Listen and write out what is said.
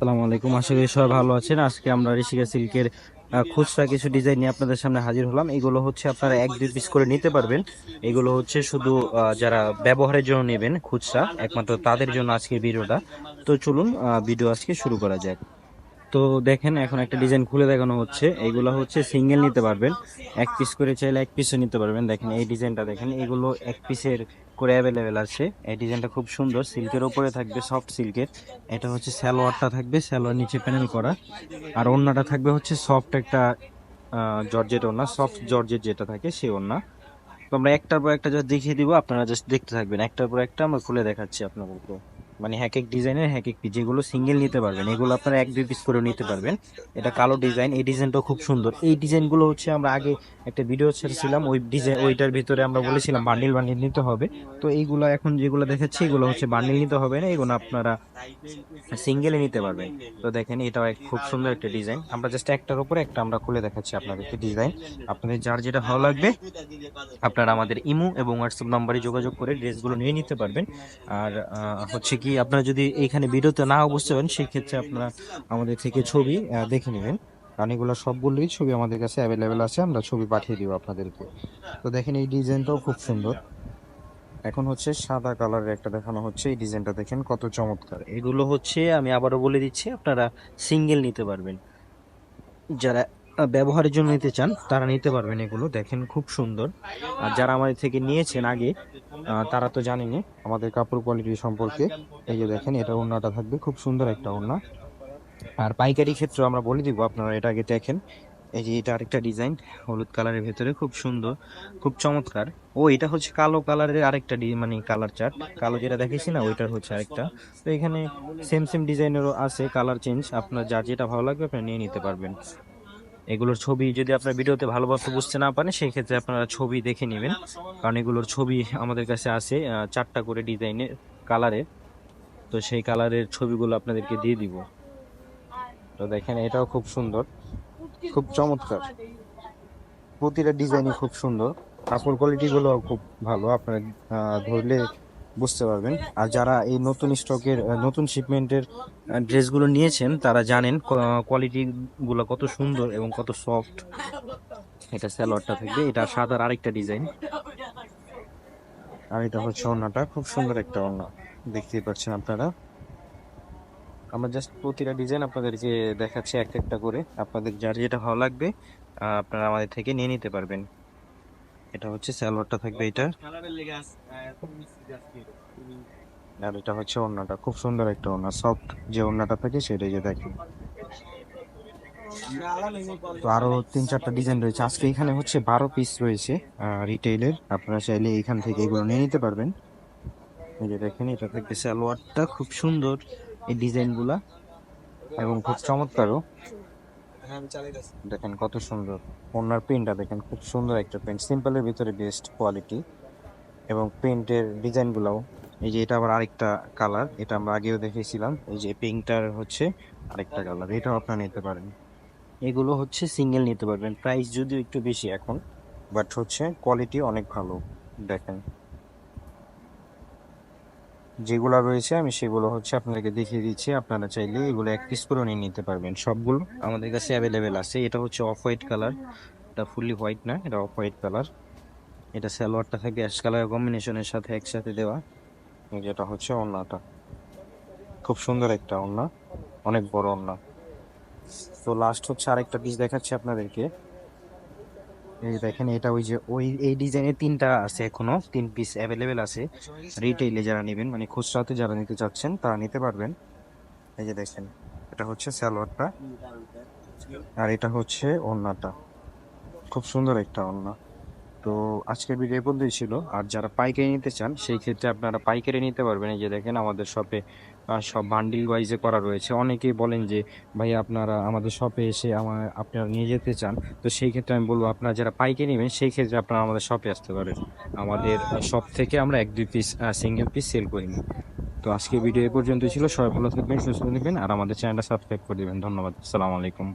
আসসালামু আলাইকুম। আশা করি সবাই ভালো আছেন। আজকে আমরা ঋষিকা সিল্কের খুচরা কিছু ডিজাইন নিয়ে আপনাদের সামনে হাজির হলাম। এগুলো হচ্ছে আপনারা এক দুই পিস করে নিতে পারবেন। এগুলো হচ্ছে শুধু যারা ব্যবহারের জন্য নেবেন খুচরা, একমাত্র তাদের জন্য আজকের ভিডিওটা। তো চলুন ভিডিও আজকে শুরু করা যাক। তো দেখেন, এখন একটা ডিজাইন খুলে দেখানো হচ্ছে। এইগুলো হচ্ছে সিঙ্গেল নিতে পারবেন। এক পিস করে চাইলে এক পিসও নিতে পারবেন। দেখেন, এই ডিজাইনটা দেখেন। এগুলো এক পিসের করে অ্যাভেলেবেল আছে। এই ডিজাইনটা খুব সুন্দর। সিল্কের ওপরে থাকবে সফট সিল্কের এটা হচ্ছে স্যালোয়ারটা থাকবে স্যালোয়ার নিচে প্যানেল করা। আর ওড়নাটা থাকবে হচ্ছে সফট একটা জর্জেট ওড়না। সফট জর্জেট যেটা থাকে সে ওড়না। তো আমরা একটার পর একটা যা দেখিয়ে দিব, আপনারা জাস্ট দেখতে থাকবেন। একটার পর একটা আমরা খুলে দেখাচ্ছি আপনাদেরকে। মানে এক এক ডিজাইনের এক এক পিস যেগুলো সিঙ্গেল নিতে পারবেন, এগুলো আপনারা এক দুই পিস করে নিতে পারবেন। এটা কালো ডিজাইন এই ডিজাইনটাও খুব সুন্দর। এই ডিজাইনগুলো হচ্ছে আমরা আগে একটা ভিডিও ছেড়েছিলাম, ওই ডিজাইন ওইটার ভিতরে আমরা বলেছিলাম বান্ডিল বান্ডিল নিতে হবে। তো এইগুলো এখন যেগুলো দেখাচ্ছি, এগুলো হচ্ছে বান্ডিল নিতে হবে না, এগুলো আপনারা সিঙ্গেলে নিতে পারবেন। তো দেখেন, এটাও এক খুব সুন্দর একটা ডিজাইন আমরা জাস্ট একটার উপরে একটা আমরা খুলে দেখাচ্ছি আপনাদেরকে ডিজাইন আপনাদের যার যেটা ভালো লাগবে, আপনারা আমাদের ইমো এবং হোয়াটসঅ্যাপ নাম্বারে যোগাযোগ করে ড্রেসগুলো নিয়ে নিতে পারবেন। আর হচ্ছে কি আপনারা যদি এইখানে ভিডিওতে না বুঝতে পারেন সেই ক্ষেত্রে আপনারা আমাদের থেকে ছবি দেখে নেবেন। কারণ এগুলো সবগুলোই ছবি আমাদের কাছে অ্যাভেলেবেল আছে, আমরা ছবি পাঠিয়ে দিব আপনাদেরকে। তো দেখেন এই ডিজাইনটাও খুব সুন্দর। এখন হচ্ছে সাদা কালারের একটা দেখানো হচ্ছে। এই ডিজাইনটা দেখেন কত চমৎকার। এগুলো হচ্ছে, আমি আবারও বলে দিচ্ছি, আপনারা সিঙ্গেল নিতে পারবেন। যারা ব্যবহারের জন্য নিতে চান, তারা নিতে পারবেন এগুলো। দেখেন খুব সুন্দর। আর যারা আমাদের থেকে নিয়েছেন আগে তারা তো জানেনই আমাদের কাপড় কোয়ালিটি সম্পর্কে। এই যে দেখেন, এটা ওড়নাটা থাকবে, খুব সুন্দর একটা ওড়না। আর পাইকারি ক্ষেত্রে আমরা বলে দিব, আপনারা এটা আগে দেখেন। এই যে এটা আরেকটা ডিজাইন, হলুদ কালারের ভেতরে, খুব সুন্দর, খুব চমৎকার। ও, এটা হচ্ছে কালো কালারের আরেকটা মানে কালার চার্ট। কালো যেটা দেখেছি না, ওইটার হচ্ছে আরেকটা। তো এখানে সেম সেম ডিজাইনেরও আছে কালার চেঞ্জ আপনার যার যেটা ভালো লাগবে, আপনি নিয়ে নিতে পারবেন। এগুলোর ছবি যদি আপনার ভিডিওতে ভালোভাবে বুঝতে না পারেন সেই ক্ষেত্রে আপনারা ছবি দেখে নেবেন। কারণ এগুলোর ছবি আমাদের কাছে আছে চারটা করে ডিজাইনের কালারের। তো সেই কালারের ছবিগুলো আপনাদেরকে দিয়ে দিব। তো দেখেন, এটাও খুব সুন্দর। খুব চমৎকার। প্রতিটা ডিজাইনই খুব সুন্দর। কাপড় কোয়ালিটিগুলো খুব ভালো। আপনারা ধরলে বুঝতে পারবেন। আর যারা এই নতুন স্টকের নতুন শিপমেন্টের ড্রেসগুলো নিয়েছেন, তারা জানেন কোয়ালিটিগুলো কত সুন্দর এবং কত সফট এটা স্যালোয়ারটা থাকবে, এটা সাদার আরেকটা ডিজাইন আর এটা হচ্ছে ওড়নাটা, খুব সুন্দর একটা ওড়না। দেখতেই পাচ্ছেন আপনারা। আমরা জাস্ট প্রতিটা ডিজাইন আপনাদেরকে দেখাচ্ছি, এক একটা করে, আপনাদের যার যেটা ভালো লাগবে আপনারা আমাদের থেকে নিয়ে নিতে পারবেন। এটা হচ্ছে স্যালোয়ারটা থাকবে এটা? আর এটা হচ্ছে ওড়নাটা খুব সুন্দর একটা ওড়না সফট যে ওড়নাটা থাকে সেটাই যে দেখেন। তো আরও তিন চারটা ডিজাইন রয়েছে। আজকে এখানে হচ্ছে বারো পিস রয়েছে রিটেইলের আপনারা চাইলে এখান থেকে এগুলো নিয়ে নিতে পারবেন। এই যে দেখেন এটা থাকবে সালোয়ারটা খুব সুন্দর এই ডিজাইনগুলা এবং খুব চমৎকারও। দেখেন কত সুন্দর। ওনার প্রিন্টটা দেখেন খুব সুন্দর একটা প্রিন্ট। সিম্পলের ভিতরে বেস্ট কোয়ালিটি এবং প্রিন্টের ডিজাইনগুলোও, এই যে এটা আবার আরেকটা কালার এটা আমরা আগেও দেখেছিলাম এই যে পিঙ্কটার হচ্ছে আরেকটা কালার এটাও আপনারা নিতে পারেন। এগুলো হচ্ছে সিঙ্গেল নিতে পারবেন। প্রাইস যদিও একটু বেশি এখন বাট হচ্ছে কোয়ালিটি অনেক ভালো, দেখেন। যেগুলো রয়েছে, আমি সেগুলো হচ্ছে আপনাদেরকে দেখিয়ে দিচ্ছি। আপনারা চাইলে এগুলো এক পিস করে নিয়ে নিতে পারবেন। সবগুলো আমাদের কাছে অ্যাভেলেবেল আছে। এটা হচ্ছে অফ হোয়াইট কালার এটা ফুললি হোয়াইট না, এটা অফ হোয়াইট কালার এটা সালোয়ারটা থাকে অ্যাশ কালার কম্বিনেশনের সাথে একসাথে দেওয়া। যেটা হচ্ছে ওড়নাটা। খুব সুন্দর একটা ওড়না। অনেক বড় ওড়না। তো লাস্ট হচ্ছে আরেকটা পিস দেখাচ্ছি আপনাদেরকে। এই দেখেন, এটা ওই যে, ওই, এই ডিজাইনের তিনটা আছে এখনও, তিন পিস অ্যাভেলেবেল আছে। রিটেইলে যারা নেবেন মানে খুচরাতে যারা নিতে চাচ্ছেন, তারা নিতে পারবেন। এই যে দেখেন, এটা হচ্ছে সালোয়ারটা, আর এটা হচ্ছে ওড়নাটা। খুব সুন্দর একটা ওড়না। তো আজকের ভিডিও পর্যন্তই ছিল। আর যারা পাইকারি নিতে চান, সেই ক্ষেত্রে আপনারা পাইকারি নিতে পারবেন। এই যে দেখেন, আমাদের শপে সব বান্ডিল ওয়াইজে করা রয়েছে। অনেকেই বলেন যে ভাই আপনারা আমাদের শপে এসে আমার আপনারা নিয়ে যেতে চান। তো সেই ক্ষেত্রে আমি বলব, আপনারা যারা পাইকে নেবেন, সেই ক্ষেত্রে আপনারা আমাদের শপে আসতে পারেন। আমাদের শপ থেকে আমরা এক, দুই পিস সিঙ্গেল পিস সেল করি। না তো আজকে ভিডিও এ পর্যন্ত ছিল। সবাই ভালো থাকবেন, সুস্থ থাকবেন, আর আমাদের চ্যানেলটা সাবস্ক্রাইব করে দেবেন। ধন্যবাদ। আসসালামু আলাইকুম।